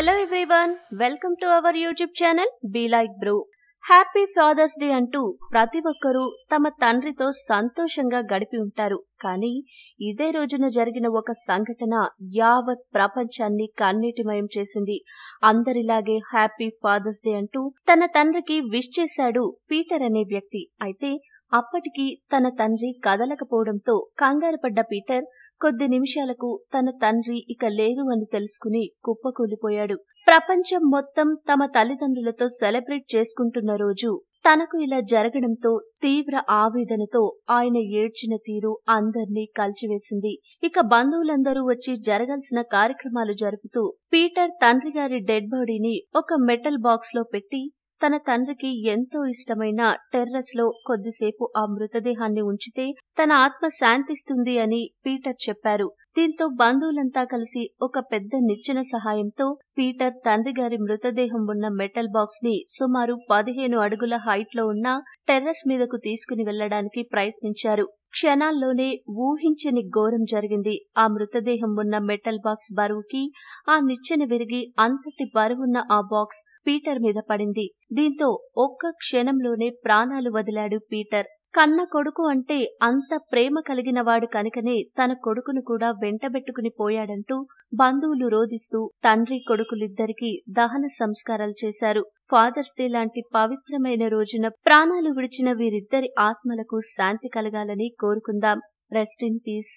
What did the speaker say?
Hello everyone welcome to our YouTube channel be like bro happy Father's Day అంటూ ప్రతి ఒక్కరూ తమ తండ్రితో సంతోషంగా గడిపి ఉంటారు. కానీ ఇదే రోజున జరిగిన ఒక సంఘటన యావత్ ప్రపంచాన్ని కన్నీటిమయం చేసింది. అందరిలాగే హ్యాపీ ఫాదర్స్ డే అంటూ తన తండ్రికి విష్ చేశాడు పీటర్ అనే వ్యక్తి. అయితే అప్పటికి తన తండ్రి కదలకపోవడంతో కంగారుపడ్డ పీటర్ కొద్ది నిమిషాలకు తన తండ్రి ఇక లేరు అని తెలుసుకుని కుప్పకూలిపోయాడు. ప్రపంచం మొత్తం తమ తల్లిదండ్రులతో సెలబ్రేట్ చేసుకుంటున్న రోజు తనకు ఇలా జరగడంతో తీవ్ర ఆవేదనతో ఆయన ఏడ్చిన తీరు అందర్నీ కలిచివేసింది. ఇక బంధువులందరూ వచ్చి జరగాల్సిన కార్యక్రమాలు జరుపుతూ పీటర్ తండ్రి గారి డెడ్ బాడీని ఒక మెటల్ బాక్స్లో పెట్టి తన తండ్రికి ఎంతో ఇష్టమైన టెర్రస్లో కొద్దిసేపు ఆ మృతదేహాన్ని ఉంచితే తన ఆత్మ శాంతిస్తుంది అని పీటర్ చెప్పారు. దీంతో బంధువులంతా కలిసి ఒక పెద్ద నిచ్చెన సహాయంతో పీటర్ తండ్రి గారి మృతదేహం ఉన్న మెటల్ బాక్స్ని సుమారు పదిహేను అడుగుల హైట్లో ఉన్న టెర్రస్ మీదకు తీసుకుని వెళ్ళడానికి ప్రయత్నించారు. క్షణాల్లోనే ఊహించని ఘోరం జరిగింది. ఆ మృతదేహం ఉన్న మెటల్ బాక్స్ బరువుకి ఆ నిచ్చెన విరిగి అంతటి బరువున్న ఆ బాక్స్ పీటర్ మీద పడింది. దీంతో ఒక్క క్షణంలోనే ప్రాణాలు వదిలాడు పీటర్. కన్న కొడుకు అంటే అంత ప్రేమ కలిగిన వాడు కనుకనే తన కొడుకును కూడా వెంటబెట్టుకుని పోయాడంటూ బంధువులు రోధిస్తూ తండ్రి కొడుకులిద్దరికీ దహన సంస్కారాలు చేశారు. ఫాదర్స్ డే లాంటి పవిత్రమైన రోజున ప్రాణాలు విడిచిన వీరిద్దరి ఆత్మలకు శాంతి కలగాలని కోరుకుందాం. Rest in peace.